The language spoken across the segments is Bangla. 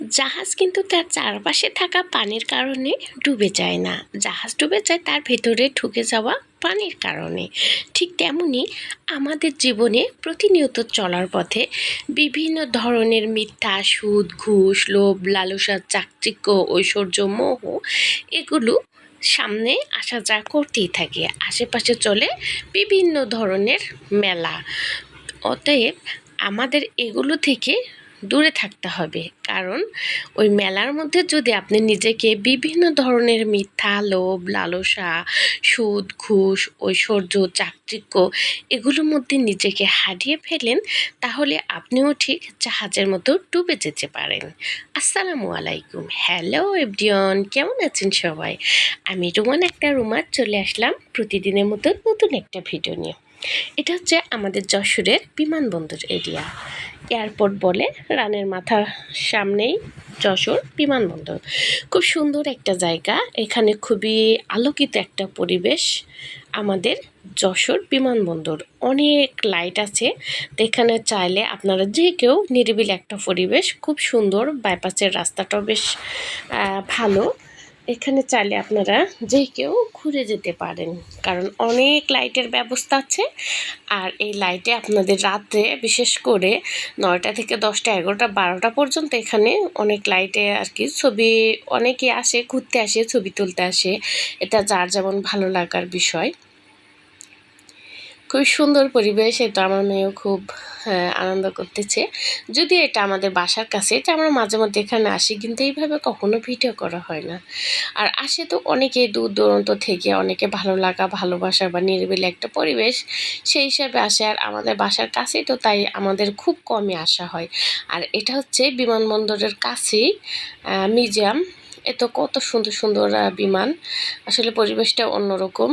জাহাজ কিন্তু তার চারপাশে থাকা পানির কারণে ডুবে যায় না। জাহাজ ডুবে যায়, তার ভেতরে ঢুকে যাওয়া পানির কারণে। ঠিক তেমনি আমাদের জীবনে প্রতিনিয়ত চলার পথে বিভিন্ন ধরনের মিথ্যা, সুদ, ঘুষ, লোভ, লালসা চাকচিক্য ঐশ্বর্য, মোহ, এগুলো সামনে আসা যা করতেই থাকে। আশেপাশে চলে বিভিন্ন ধরনের মেলা। অতএব আমাদের এগুলো থেকে দূরে থাকতে হবে। কারণ ওই মেলার মধ্যে যদি আপনি নিজেকে বিভিন্ন ধরনের মিথ্যা, লোভ, লালসা, সুদ, ঘুষ, ঐশ্বর্য চাকচিক্য এগুলোর মধ্যে নিজেকে হারিয়ে ফেলেন, তাহলে আপনিও ঠিক জাহাজের মতো ডুবে যেতে পারেন। আসসালামু আলাইকুম। হ্যালো এভরিওয়ান, কেমন আছেন সবাই? আমি রুমান একটা রুমার, চলে আসলাম প্রতিদিনের মতো নতুন একটা ভিডিও নিয়ে। এটা হচ্ছে আমাদের যশোরের বিমানবন্দর এরিয়া। এয়ারপোর্ট বলে রানের মাথার সামনেই যশোর বিমানবন্দর। খুব সুন্দর একটা জায়গা। এখানে খুবই আলোকিত একটা পরিবেশ আমাদের যশোর বিমানবন্দর। অনেক লাইট আছে। তো এখানে চাইলে আপনারা যে কেউ নিরিবিলি একটা পরিবেশ, খুব সুন্দর বাইপাসের রাস্তাটাও বেশ ভালো। এখানে চাইলে আপনারা যে কেউ ঘুরে যেতে পারেন। কারণ অনেক লাইটের ব্যবস্থা আছে। আর এই লাইটে আপনাদের রাত্রে বিশেষ করে নয়টা থেকে দশটা, এগারোটা, বারোটা পর্যন্ত এখানে অনেক লাইটে আর কি ছবি, অনেকে আসে, ঘুরতে আসে, ছবি তুলতে আসে। এটা যার যেমন ভালো লাগার বিষয়। খুব সুন্দর পরিবেশ এটা আমার মেয়েও খুব হ্যাঁ, আনন্দ করতেছে। যদি এটা আমাদের বাসার কাছে এটা আমরা মাঝে মধ্যে এখানে আসি কিন্তু এইভাবে কখনো ভিডিও করা হয় না। আর আসে তো অনেকে দূর দূরান্ত থেকে অনেকে ভালো লাগা ভালোবাসা বা নিরিবিলি একটা পরিবেশ সেই হিসাবে আসে। আর আমাদের বাসার কাছেই তো তাই আমাদের খুব কমই আসা হয়। আর এটা হচ্ছে বিমানবন্দরের কাছেই মিউজিয়াম। এত কত সুন্দর সুন্দর বিমান। আসলে পরিবেশটা অন্যরকম।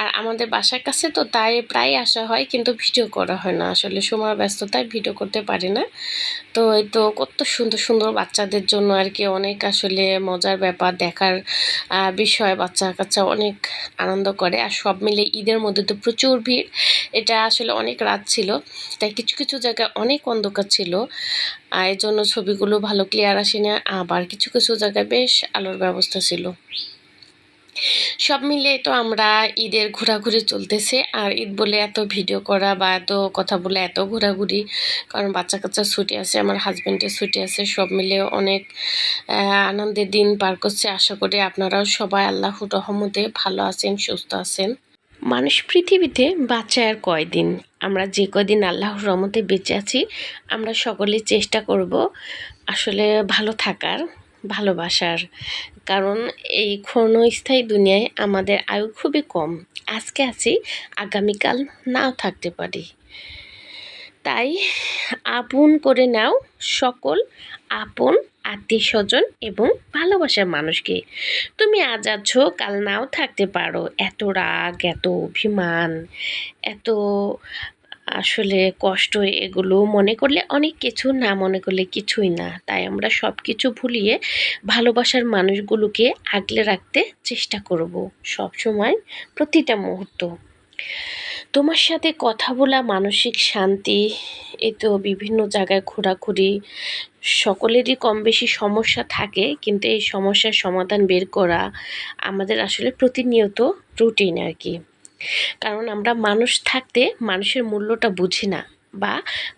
আর আমাদের বাসার কাছে তো তাই প্রায় আসা হয়, কিন্তু ভিডিও করা হয় না। আসলে সময় ব্যস্ততায় ভিডিও করতে পারি না। তো এই তো কত সুন্দর সুন্দর বাচ্চাদের জন্য আর কি অনেক আসলে মজার ব্যাপার, দেখার বিষয় বাচ্চা কাচ্চা অনেক আনন্দ করে। আর সব মিলে ঈদের মধ্যে তো প্রচুর ভিড়। এটা আসলে অনেক রাত ছিল, তাই কিছু কিছু জায়গায় অনেক অন্ধকার ছিল। আর এর জন্য ছবিগুলো ভালো ক্লিয়ার আসে না আবার কিছু কিছু জায়গায় বেশ আলোর ব্যবস্থা ছিল। সব মিলে তো আমরা ঈদের ঘোরাঘুরি চলতেছে। আর ঈদ বলে এত ভিডিও করা বা এত কথা বলে এত ঘোরাঘুরি, কারণ বাচ্চা কাচ্চার ছুটি আছে, আমার হাজব্যান্ডের ছুটি আছে, সব মিলে অনেক আনন্দের দিন পার করছে। আশা করি আপনারাও সবাই আল্লাহ রহমতে ভালো আছেন, সুস্থ আছেন। মানুষ পৃথিবীতে বাচ্চা আর কয়দিন? আমরা যে কদিন আল্লাহর রহমতে বেঁচে আছি, আমরা সকলে চেষ্টা করব আসলে ভালো থাকার। ভালোবাসার। কারণ এই ক্ষণস্থায়ী দুনিয়ায় আমাদের আয়ু খুবই কম। আজকে আছি, আগামীকাল নাও থাকতে পারি। তাই আপন করে নাও সকল আপন আত্মীয় স্বজন এবং ভালোবাসার মানুষকে। তুমি আজ আছো, কাল নাও থাকতে পারো। এত রাগ, এত অভিমান, এত আসলে কষ্ট এগুলো মনে করলে অনেক কিছু, না মনে করলে কিছুই না। তাই আমরা সব কিছু ভুলিয়ে ভালোবাসার মানুষগুলোকে আগলে রাখতে চেষ্টা করব সব সময় প্রতিটা মুহূর্ত। তোমার সাথে কথা বলা, মানসিক শান্তি, এ তো বিভিন্ন জায়গায় ঘোরাঘুরি, সকলেরই কম বেশি সমস্যা থাকে, কিন্তু এই সমস্যার সমাধান বের করা আমাদের আসলে প্রতিনিয়ত রুটিন আর কি। কারণ আমরা মানুষ থাকতে মানুষের মূল্যটা বুঝি না বা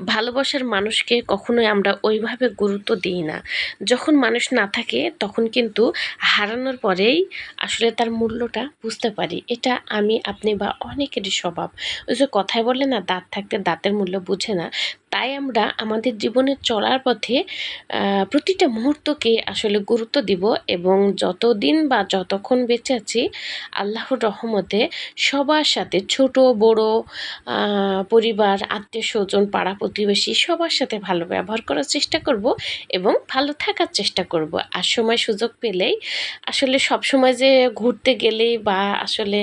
ভালোবাসার মানুষকে কখনোই আমরা ওইভাবে গুরুত্ব দিই না। যখন মানুষ না থাকে তখন কিন্তু হারানোর পরেই আসলে তার মূল্যটা বুঝতে পারি। এটা আমি, আপনি বা অনেকেরই স্বভাব। ওই যে কথায় বলে না, দাঁত থাকতে দাঁতের মূল্য বুঝে না। তাই আমরা আমাদের জীবনে চলার পথে প্রতিটা মুহূর্তকে আসলে গুরুত্ব দিব এবং যতদিন বা যতক্ষণ বেঁচে আছি, আল্লাহর রহমতে সবার সাথে ছোট, বড় পরিবার, আত্মীয় স্বজন, পাড়া প্রতিবেশী সবার সাথে ভালো ব্যবহার করার চেষ্টা করব এবং ভালো থাকার চেষ্টা করব। আর সময় সুযোগ পেলেই আসলে সব সময় যে ঘুরতে গেলেই বা আসলে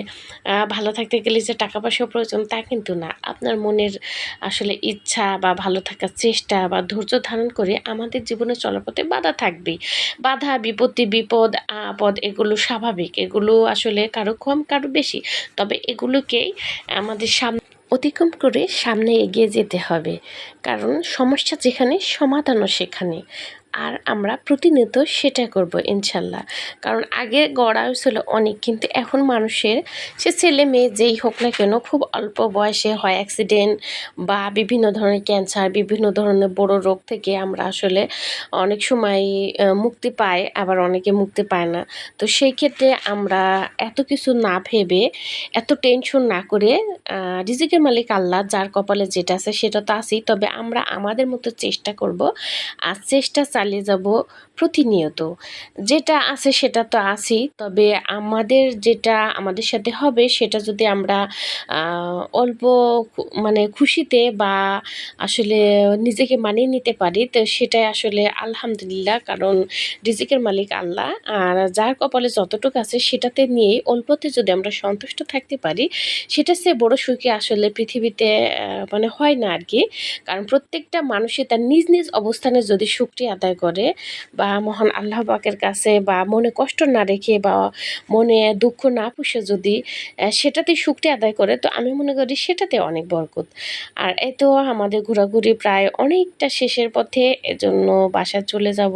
ভালো থাকতে গেলে যে টাকা পয়সা প্রয়োজন তা কিন্তু না। আপনার মনের আসলে ইচ্ছা বা ভালো থাকার চেষ্টা বা ধৈর্য ধারণ করে আমাদের জীবনে চলাপথে বাধা থাকবে বাধা, বিপত্তি, বিপদ, আপদ এগুলো স্বাভাবিক, এগুলো আসলে কারও কম, কারও বেশি। তবে এগুলোকেই আমাদের সামনে অতিক্রম করে সামনে এগিয়ে যেতে হবে। কারণ সমস্যা যেখানে, সমাধানও সেখানে। আর আমরা প্রতিনিয়ত সেটা করব, ইনশাল্লাহ। কারণ আগে গড়া হয়েছিল অনেক, কিন্তু এখন মানুষের সে ছেলে মেয়ে যেই হোক না কেন খুব অল্প বয়সে হয় অ্যাক্সিডেন্ট বা বিভিন্ন ধরনের ক্যান্সার বিভিন্ন ধরনের বড় রোগ থেকে আমরা আসলে অনেক সময় মুক্তি পাই, আবার অনেকে মুক্তি পায় না। তো সেই ক্ষেত্রে আমরা এত কিছু না ভেবে, এত টেনশন না করে রিজিকের মালিক আল্লাহ, যার কপালে যেটা আছে সেটা তো আছেই। তবে আমরা আমাদের মতো চেষ্টা করব, আর চেষ্টা চালিয়ে যাব। প্রতিনিয়ত। যেটা আছে সেটা তো আছেই, তবে আমাদের যেটা আমাদের সাথে হবে সেটা যদি আমরা অল্প মানে খুশিতে বা আসলে নিজেকে মানিয়ে নিতে পারি, তো সেটাই আসলে আলহামদুলিল্লাহ, কারণ রিজিকের মালিক আল্লাহ, আর যার কপালে যতটুকু আছে সেটাতে নিয়েই অল্পতে যদি আমরা সন্তুষ্ট থাকতে পারি সেটা সে বড় সুখী আসলে পৃথিবীতে মানে হয় না আর কি কারণ প্রত্যেকটা মানুষই তার নিজ নিজ অবস্থানে যদি সুখটি আদায় করে বা মহান আল্লাহ পাকের কাছে বা মনে কষ্ট না রেখে বা মনে দুঃখ না পুষে যদি সেটাতে সুখটি আদায় করে, তো আমি মনে করি সেটাতে অনেক বরকত। আর এই তো আমাদের ঘোরাঘুরি প্রায় অনেকটা শেষের পথে, এজন্য বাসায় চলে যাব।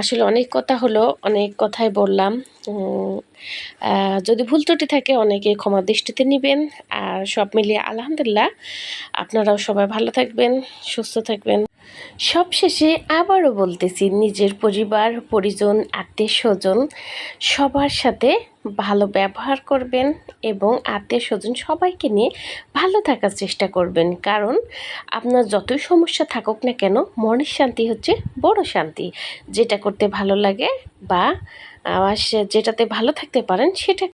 আসলে অনেক কথা হলো, অনেক কথাই বললাম। যদি ভুল ত্রুটি থাকে অনেকে ক্ষমা দৃষ্টিতে নেবেন। আর সব মিলিয়ে আলহামদুলিল্লাহ আপনারাও সবাই ভালো থাকবেন, সুস্থ থাকবেন। সবশেষে আবারও বলতেছি, নিজের পরিবার, পরিজন, আত্মীয় স্বজন সবার সাথে ভালো ব্যবহার করবেন এবং আত্মীয় স্বজন সবাইকে নিয়ে ভালো থাকার চেষ্টা করবেন। কারণ আপনার যতই সমস্যা থাকুক না কেন, মনের শান্তি হচ্ছে বড় শান্তি। যেটা করতে ভালো লাগে বা আহ, সে- যেটাতে ভালো থাকতে পারেন সেটা